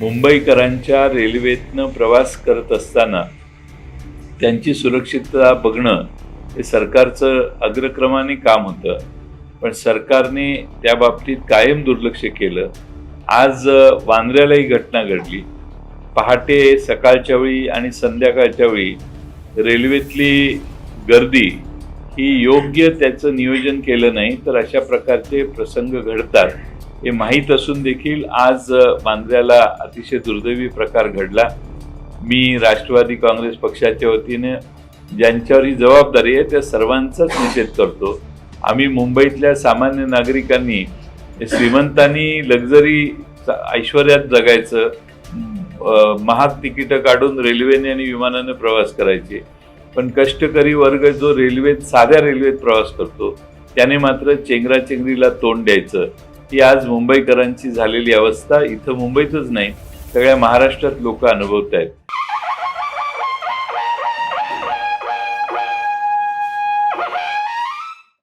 मुंबईकरांच्या रेल्वेतनं प्रवास करत असताना त्यांची सुरक्षितता बघणं हे सरकारचं अग्रक्रमाने काम होतं. पण सरकारने त्या बाबतीत कायम दुर्लक्ष केलं. आज वांद्र्यालाही घटना घडली. पहाटे सकाळच्या वेळी आणि संध्याकाळच्या वेळी रेल्वेतली गर्दी ही योग्य त्याचं नियोजन केलं नाही तर अशा प्रकारचे प्रसंग घडतात. हे माहीत असून देखील आज बांद्र्याला अतिशय दुर्दैवी प्रकार घडला. मी राष्ट्रवादी काँग्रेस पक्षाच्या वतीने ज्यांच्यावर ही जबाबदारी आहे त्या सर्वांचाच निषेध करतो. आम्ही मुंबईतल्या सामान्य नागरिकांनी श्रीमंतांनी लक्झरी ऐश्वर्यात जगायचं महाग तिकीटं काढून रेल्वेने आणि विमानाने प्रवास करायचे. पण कष्टकरी वर्ग जो रेल्वेत साध्या रेल्वेत प्रवास करतो त्याने मात्र चेंगराचेंगरीला तोंड द्यायचं. ही आज मुंबईकरांची झालेली अवस्था इथं मुंबईतच नाही. सगळ्या महाराष्ट्रात लोक अनुभवत आहेत